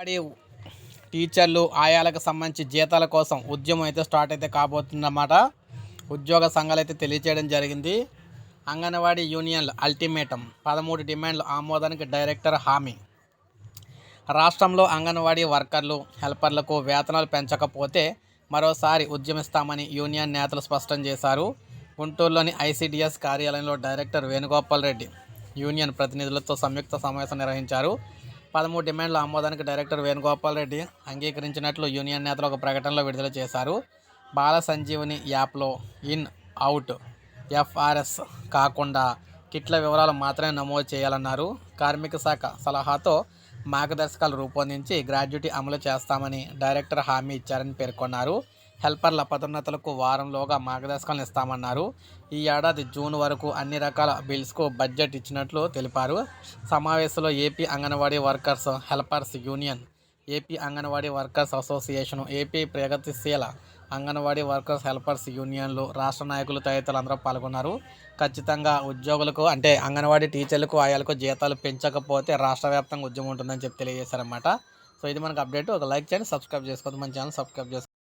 పడేవు. టీచర్లు ఆయాలకు సంబంధించి జీతాల కోసం ఉద్యమం అయితే స్టార్ట్ అయితే కాబోతుందన్నమాట. ఉద్యోగ సంఘాలు అయితే తెలియచేయడం జరిగింది. అంగన్వాడీ యూనియన్లు అల్టిమేటం పదమూడు డిమాండ్లు ఆమోదానికి డైరెక్టర్ హామీ. రాష్ట్రంలో అంగన్వాడీ వర్కర్లు హెల్పర్లకు వేతనాలు పెంచకపోతే మరోసారి ఉద్యమిస్తామని యూనియన్ నేతలు స్పష్టం చేశారు. గుంటూరులోని ఐసిడిఎస్ కార్యాలయంలో డైరెక్టర్ వేణుగోపాల్ రెడ్డి యూనియన్ ప్రతినిధులతో సంయుక్త సమావేశం నిర్వహించారు. పదమూడు డిమాండ్ల ఆమోదానికి డైరెక్టర్ వేణుగోపాల్ రెడ్డి అంగీకరించినట్లు యూనియన్ నేతలు ఒక ప్రకటనలో విడుదల చేశారు. బాల సంజీవని యాప్లో ఇన్ అవుట్ ఎఫ్ఆర్ఎస్ కాకుండా కిట్ల వివరాలు మాత్రమే నమోదు చేయాలన్నారు. కార్మిక శాఖ సలహాతో మార్గదర్శకాలు రూపొందించి గ్రాడ్యుటీ అమలు చేస్తామని డైరెక్టర్ హామీ ఇచ్చారని పేర్కొన్నారు. హెల్పర్ల పదోన్నతులకు వారంలోగా మార్గదర్శకాలను ఇస్తామన్నారు. ఈ ఏడాది జూన్ వరకు అన్ని రకాల బిల్స్కు బడ్జెట్ ఇచ్చినట్లు తెలిపారు. సమావేశంలో AP Anganwadi workers helpers union AP Anganwadi workers association AP Pragatisheela Anganwadi workers helpers యూనియన్లు రాష్ట్ర నాయకులు తదితరులు అందరూ పాల్గొన్నారు. ఖచ్చితంగా ఉద్యోగులకు అంటే అంగన్వాడీ టీచర్లకు ఆయాలకు జీతాలు పెంచకపోతే రాష్ట్ర వ్యాప్తంగా ఉద్యమం ఉంటుందని చెప్పి తెలియజేశారన్నమాట. సో ఇది మనకు అప్డేట్. ఒక లైక్ చేయండి సబ్స్క్రైబ్ చేసుకోవద్దు. మన ఛానల్ సబ్స్క్రైబ్ చేసుకోండి